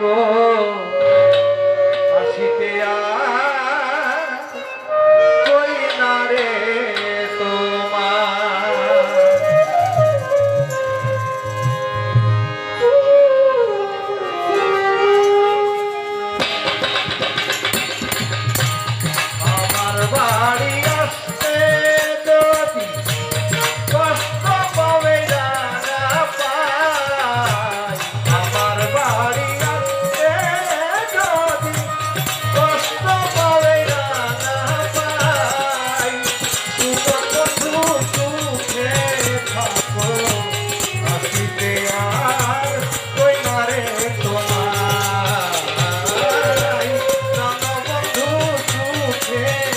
고. Yeah.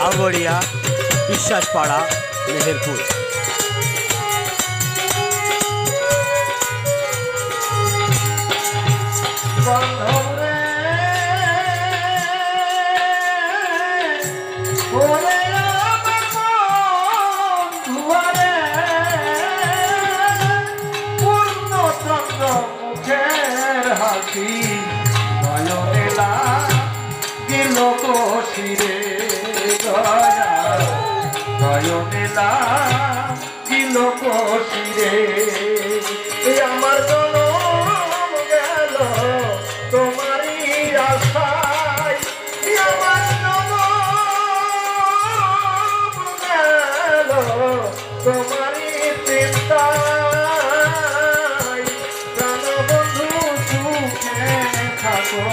ঝাড়গড়িয়া Biswaspara Meherpur Yeah. ছড়া নয়নেলা দিল কোটিরে। আমার জনম গেল তোমারই আশায়। আমার জনম গেল তোমারই চিন্তায়। প্রাণ বন্ধু সুখে থাকো।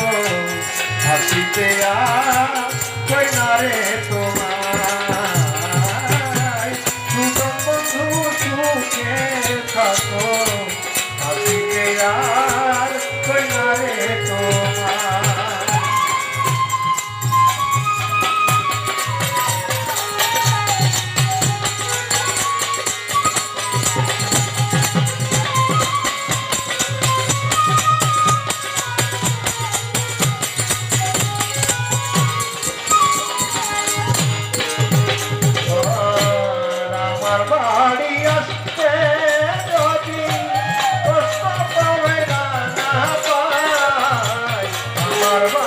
아,